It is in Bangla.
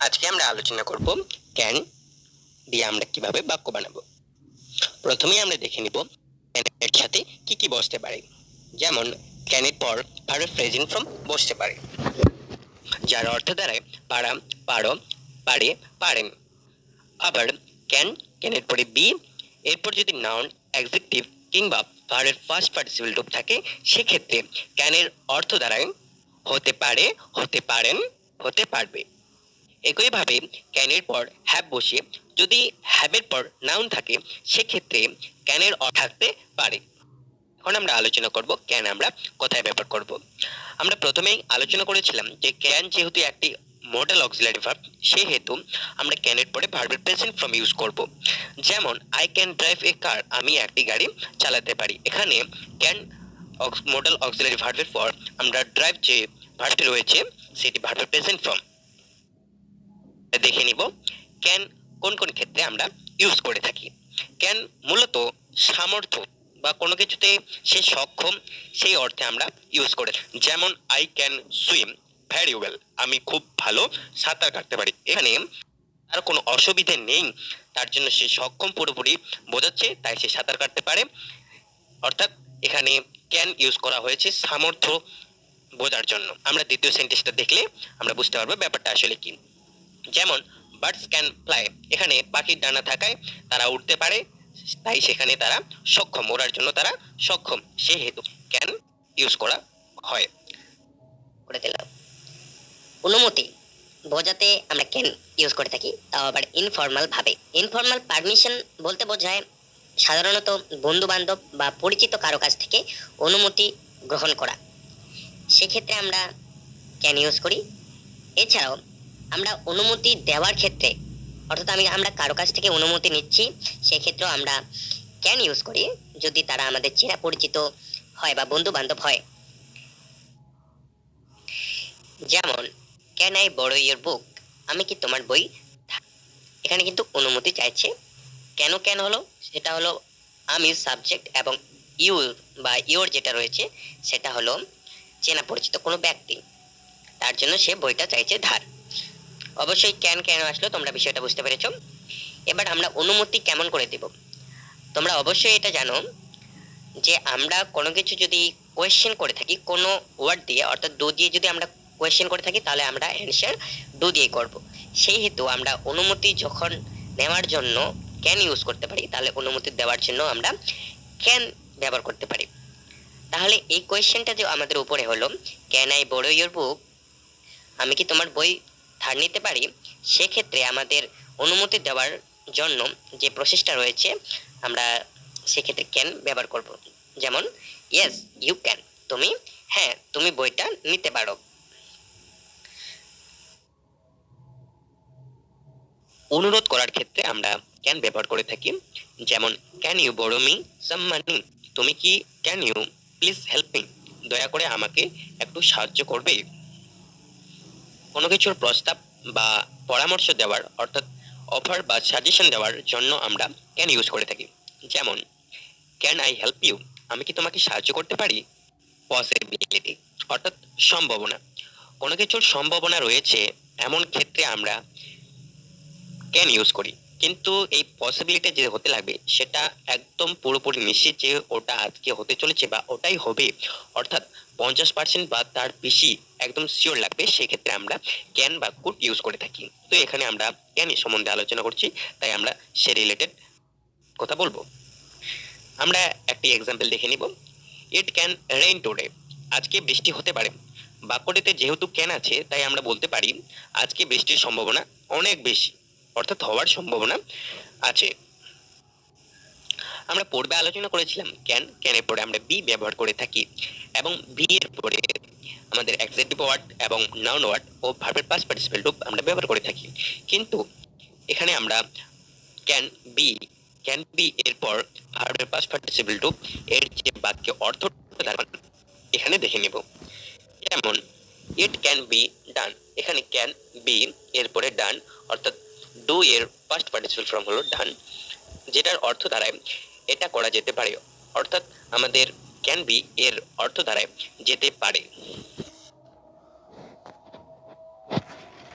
আজকে আমরা আলোচনা করব ক্যান দিয়ে আমরা কীভাবে বাক্য বানাবো। প্রথমেই আমরা দেখে নিব ক্যানের সাথে কি কি বসতে পারে। যেমন ক্যানের পর ভার্ব প্রেজেন্ট ফ্রম বসতে পারে। যার অর্থ দাঁড়ায়, পারা, পারো, পারে, পারেন। আবার ক্যান ক্যানের পরে বি এরপর যদি নাউন অ্যাডজেক্টিভ কিংবা ভার্বের ফার্স্ট পার্টিসিপেল রূপ থাকে, সেক্ষেত্রে ক্যানের অর্থ দাঁড়ায়, হতে পারে, হতে পারেন, হতে পারবে। একইভাবে ক্যানের পর হ্যাভ বসে যদি হ্যাভের পর নাউন থাকে, সেক্ষেত্রে ক্যানের অর্থ থাকতে পারে। এখন আমরা আলোচনা করব ক্যান আমরা কোথায় ব্যবহার করব। আমরা প্রথমেই আলোচনা করেছিলাম যে ক্যান যেহেতু একটি মডেল অক্সিলারি ভার্ব সেহেতু আমরা ক্যানের পরে ভার্বের প্রেজেন্ট ফর্ম ইউজ করব। যেমন I can drive a car আমি একটি গাড়ি চালাতে পারি। এখানে ক্যান মডেল অক্সিলারি ভার্বের পর আমরা ড্রাইভ যে ভার্বটি রয়েছে, সেটি ভার্বের প্রেজেন্ট ফর্ম দেখে নিব। ক্যান কোন কোন ক্ষেত্রে আমরা ইউজ করে থাকি? ক্যান মূলত সামর্থ্য বা কোনো কিছুতে সে সক্ষম, সেই অর্থে আমরা ইউজ করে যেমন I can swim very well আমি খুব ভালো সাঁতার কাটতে পারি। এখানে তার কোনো অসুবিধে নেই। তার জন্য সে সক্ষম পুরোপুরি বোঝাচ্ছে, তাই সে সাঁতার কাটতে পারে। অর্থাৎ এখানে ক্যান ইউজ করা হয়েছে সামর্থ্য বোঝার জন্য। আমরা দ্বিতীয় সেন্টেন্সটা দেখলে আমরা বুঝতে পারব ব্যাপারটা আসলে কি। যেমন বার্ডস ক্যান ফ্লাই এখানে পাখির ডানা থাকায় তারা উঠতে পারে, তাই সেখানে তারা সক্ষম, ওড়ার জন্য তারা সক্ষম। সেহেতু ক্যান ইউজ করা হয়। করে দিলাম। অনুমতি, বোঝাতে আমরা ক্যান ইউজ করে থাকি, তাও আবার ইনফর্মাল ভাবে। ইনফর্মাল পারমিশন বলতে বোঝায় সাধারণত বন্ধু বান্ধব বা পরিচিত কারও কাছ থেকে অনুমতি গ্রহণ করা। সেক্ষেত্রে আমরা ক্যান ইউজ করি। এছাড়াও আমরা অনুমতি দেওয়ার ক্ষেত্রে, অর্থাৎ আমি, আমরা কারও কাছ থেকে অনুমতি নিচ্ছি, সেক্ষেত্রেও আমরা ক্যান ইউজ করি, যদি তারা আমাদের চেনা পরিচিত হয় বা বন্ধু বান্ধব হয়। যেমন can I borrow your book আমি কি তোমার বই এখানে কিন্তু অনুমতি চাইছে। কেন কেন হলো? সেটা হলো, আমি সাবজেক্ট এবং ইউ বা ইওর যেটা রয়েছে, সেটা হলো চেনা পরিচিত কোনো ব্যক্তি। তার জন্য সে বইটা চাইছে ধার। অবশ্যই ক্যান কেন আসলো তোমরা বিষয়টা বুঝতে পেরেছ। এবার আমরা অনুমতি কেমন করে দেব? তোমরা অবশ্যই এটা জানো যে আমরা কোনো কিছু যদি কোয়েশ্চেন করে থাকি, কোনো ওয়ার্ড দিয়ে, অর্থাৎ দু দিয়ে যদি আমরা কোয়েশ্চেন করে থাকি, তাহলে আমরা অ্যান্সার ডু দিয়ে করব। সেই হেতু আমরা অনুমতি যখন নেওয়ার জন্য ক্যান ইউজ করতে পারি, তাহলে অনুমতি দেওয়ার জন্য আমরা ক্যান ব্যবহার করতে পারি। তাহলে এই কোয়েশ্চেনটা যে আমাদের উপরে হলো can I borrow your book আমি কি তোমার বই ধার নিতে পারি, সেক্ষেত্রে আমাদের অনুমতি দেওয়ার জন্য যে প্রসেসটা রয়েছে, আমরা সেক্ষেত্রে ক্যান ব্যবহার করব। যেমন ইয়েস ইউ ক্যান তুমি হ্যাঁ তুমি বইটা নিতে পারো। অনুরোধ করার ক্ষেত্রে আমরা ক্যান ব্যবহার করে থাকি, যেমন can you borrow me some money তুমি কি ক্যান ইউ প্লিজ হেল্প দয়া করে আমাকে একটু সাহায্য করবে? কোনো কিছুর প্রস্তাব বা পরামর্শ দেওয়ার, অর্থাৎ অফার বা সাজেশন দেওয়ার জন্য আমরা ক্যান ইউজ করে থাকি। যেমন ক্যান আই হেল্প ইউ আমি কি তোমাকে সাহায্য করতে পারি? পসিবিলিটি অর্থাৎ সম্ভাবনা। কোনো কিছুর সম্ভাবনা রয়েছে, এমন ক্ষেত্রে আমরা ক্যান ইউজ করি। কিন্তু এই পসিবিলিটি যে হতে লাগবে, সেটা একদম পুরোপুরি নিশ্চিত যে ওটা আজকে হতে চলেছে বা ওটাই হবে। অর্থাৎ পঞ্চাশ পার্সেন্ট বা তার বেশি একদম শিওর লাগবে, সেক্ষেত্রে আমরা ক্যান বা কুড ইউজ করে থাকি। তো এখানে আমরা ক্যান সম্বন্ধে আলোচনা করছি, তাই আমরা সে রিলেটেড কথা বলব। আমরা একটি এক্সাম্পল দেখে নিব। ইট ক্যান রেইন টুডে আজকে বৃষ্টি হতে পারে। বাক্যটিতে যেহেতু ক্যান আছে, তাই আমরা বলতে পারি, আজকে বৃষ্টির সম্ভাবনা অনেক বেশি। অর্থাৎ হওয়ার সম্ভাবনা আছে। আমরা পূর্বে আলোচনা করেছিলাম ক্যান ক্যানের পরে আমরা বি ব্যবহার করে থাকি এবং বি এর পরে আমাদের এক্সেটিভ ওয়ার্ড এবং নাউন ওয়ার্ড ও ভার্বের পাস পার্টিসিপেল রূপ আমরা ব্যবহার করে থাকি। কিন্তু এখানে আমরা ক্যান বি ক্যান বি এর পর ভার্বের পাস পার্টিসিপেল রূপ এর যে বাক্যে অর্থ এখানে দেখে নেব। যেমন ইট ক্যান বি ডান এখানে ক্যান বি এর পরে ডান অর্থাৎ ডু এর ফার্স্ট পার্টিসিপেল ফর্ম হলো ডান যেটার অর্থ দাঁড়ায় এটা করা যেতে পারে। অর্থাৎ আমাদের ক্যান বি এর অর্থ দাঁড়ায় যেতে পারে।